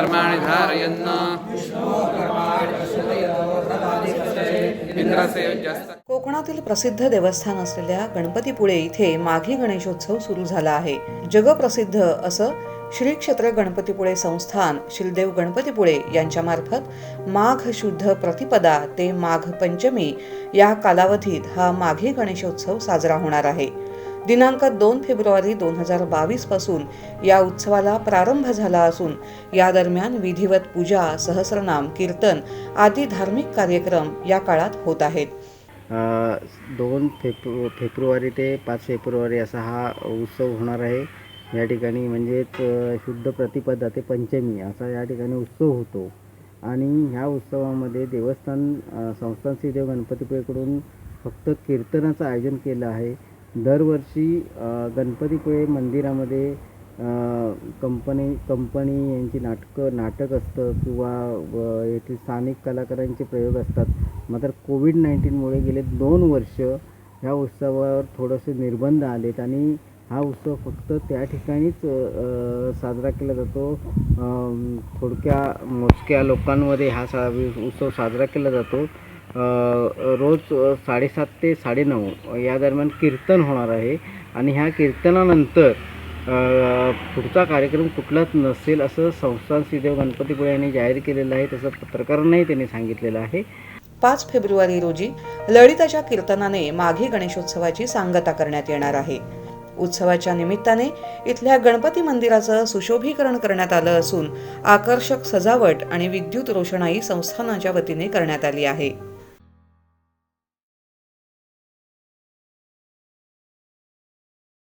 धर्माणि धारयन् कोकणातील प्रसिद्ध देवस्थान असलेल्या गणपतीपुळे इथे माघी गणेशोत्सव सुरू झाला आहे. जगप्रसिद्ध असं श्री क्षेत्र गणपतीपुळे संस्थान श्रीदेव गणपतीपुळे यांच्यामार्फत माघ शुद्ध प्रतिपदा ते माघ पंचमी या कालावधीत हा माघी गणेशोत्सव साजरा होणार आहे. दिनांक दोन फेब्रुवारी दोन हजार बावीसपासून या उत्सवाला प्रारंभ झाला असून या दरम्यान विधिवत पूजा सहस्रनाम कीर्तन आदी धार्मिक कार्यक्रम या काळात होत आहेत. दोन फेब्रु फेब्रुवारी ते पाच फेब्रुवारी असा हा उत्सव होणार आहे. या ठिकाणी म्हणजेच शुद्ध प्रतिपदा ते पंचमी असा या ठिकाणी उत्सव होतो. आणि ह्या उत्सवामध्ये देवस्थान संस्थान श्रीदेव गणपतीपुळेकडून फक्त कीर्तनाचं आयोजन केलं आहे. दरवर्षी गणपतीपुळे मंदिरामध्ये कंपनी कंपनी यांची नाटकं नाटक असतं किंवा व येथील स्थानिक कलाकारांचे प्रयोग असतात. मात्र कोविड नाईन्टीनमुळे गेले दोन वर्ष ह्या उत्सवावर थोडेसे निर्बंध आलेत आणि हा उत्सव फक्त त्या ठिकाणीच साजरा केला जातो. थोडक्या मोजक्या लोकांमध्ये हा सा उत्सव साजरा केला जातो. रोज साडेसात ते साडेनऊ या दरम्यान कीर्तन होणार आहे. आणि ह्या कीर्तनानंतर पुढचा कार्यक्रम कुठलाच नसेल असं संस्थान श्रीदेव गणपतीपुळे यांनी जाहीर केलेलं आहे. तसं पत्रकारांनाही त्यांनी सांगितलेलं आहे. पाच फेब्रुवारी रोजी ललिताच्या कीर्तनाने माघी गणेशोत्सवाची सांगता करण्यात येणार आहे. उत्सवाच्या निमित्ताने इथल्या गणपती मंदिराचं सुशोभीकरण करण्यात आलं असून आकर्षक सजावट आणि विद्युत रोषणाई संस्थानाच्या वतीने करण्यात आली आहे.